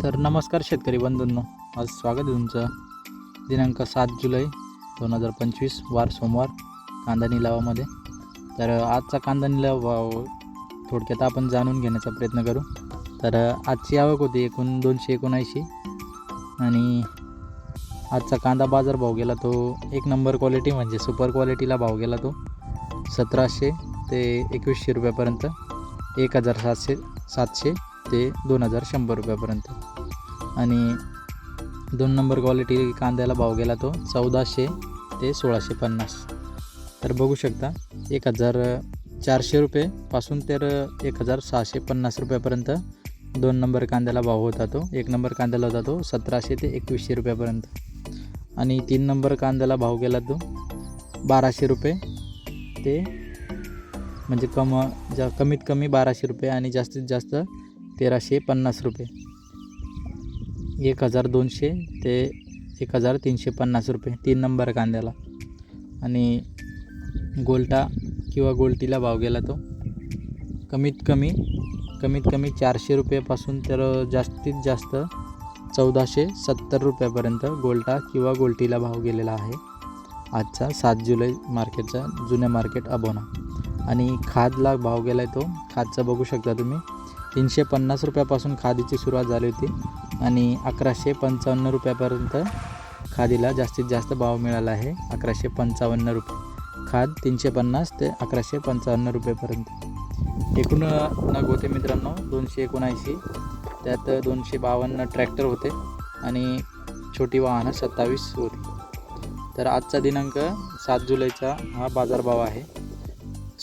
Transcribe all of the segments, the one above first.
तर नमस्कार शेतकरी बंधूंनो. आज स्वागत आहे तुमचं. दिनांक सात जुलै दोन हजार पंचवीस वार सोमवार कांदा निलावामध्ये. तर आजचा कांदा निलाव भाव थोडक्यात आपण जाणून घेण्याचा प्रयत्न करू. तर आजची आवक होती एकूण दोनशे एकोणऐंशी आणि आजचा कांदा बाजार भाव गेला तो एक नंबर क्वालिटी म्हणजे सुपर क्वालिटीला भाव गेला तो सतराशे ते एकवीसशे रुपयापर्यंत. एक हजार सातशे सातशे ते दोन हजार शंभर रुपयापर्यंत. आणि दोन नंबर क्वालिटी कांद्याला भाव गेला तो चौदाशे ते सोळाशे पन्नास. तर बघू शकता एक हजार चारशे रुपयेपासून तर एक हजार सहाशे पन्नास रुपयापर्यंत दोन नंबर कांद्याला भाव होता तो. एक नंबर कांद्याला होता तो सतराशे ते एकवीसशे रुपयापर्यंत. आणि तीन नंबर कांद्याला भाव गेला तो बाराशे रुपये ते म्हणजे कम जा कमीत कमी बाराशे रुपये आणि जास्तीत जास्त तेराशे पन्नास रुपये. एक हजार दोनशे ते एक हजार तीनशे पन्नास रुपये तीन नंबर कांद्याला. आणि गोल्टा किंवा गोलटीला भाव गेला तो कमीत कमी कमीत कमी चारशे रुपयापासून तर जास्तीत जास्त चौदाशे सत्तर रुपयापर्यंत गोल्टा किंवा गोलटीला भाव गेलेला आहे. आजचा सात जुलै मार्केटचा जुन्या मार्केट अबोना. आणि खादला भाव गेला आहे तो खादचा बघू शकता तुम्ही. तीनशे पन्नास रुपयापासून खादीची सुरुवात झाली होती आणि अकराशे पंचावन्न रुपयापर्यंत खादीला जास्तीत जास्त भाव मिळाला आहे. अकराशे पंचावन्न रुपये. खाद तीनशे पन्नास ते अकराशे पंचावन्न रुपयेपर्यंत. एकूण नग होते मित्रांनो दोनशे एकोणऐंशी. त्यात दोनशे बावन्न ट्रॅक्टर होते आणि छोटी वाहनं सत्तावीस होती. तर आजचा दिनांक सात जुलैचा हा बाजारभाव आहे.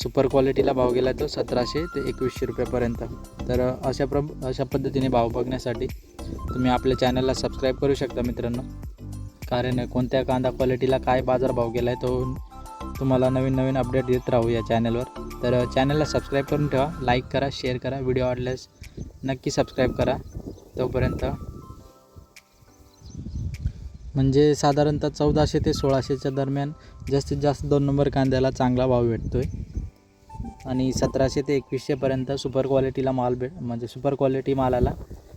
सुपर क्वालिटीला भाव गेला तो सतराशे ते एकवीसशे रुपयापर्यंत. तर अशा प्र अशा पद्धतीने भाव बघण्यासाठी तुम्ही आपल्या चॅनलला सबस्क्राईब करू शकता मित्रांनो. कारण कोणत्या कांदा क्वालिटीला काय बाजार भाव गेला आहे तो तुम्हाला नवीन नवीन अपडेट देत राहू या चॅनलवर. तर चॅनलला सबस्क्राईब करून ठेवा लाईक करा शेअर करा व्हिडिओ आवडल्यास नक्की सबस्क्राईब करा. तोपर्यंत म्हणजे साधारणतः चौदाशे ते सोळाशेच्या दरम्यान जास्तीत जास्त दोन नंबर कांद्याला चांगला भाव भेटतो आहे आणि सतराशे ते एकवीसशेपर्यंत सुपर क्वालिटीला माल भेट म्हणजे सुपर क्वालिटी मालाला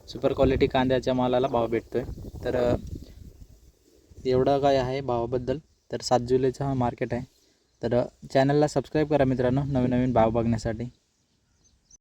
सुपर क्वालिटी कांद्याच्या मालाला भाव भेटतो आहे तर एवढं काय आहे भावाबद्दल? तर सात जुलैचा हा मार्केट आहे. तर चॅनलला सबस्क्राईब करा मित्रांनो नवीन नवीन भाव बघण्यासाठी.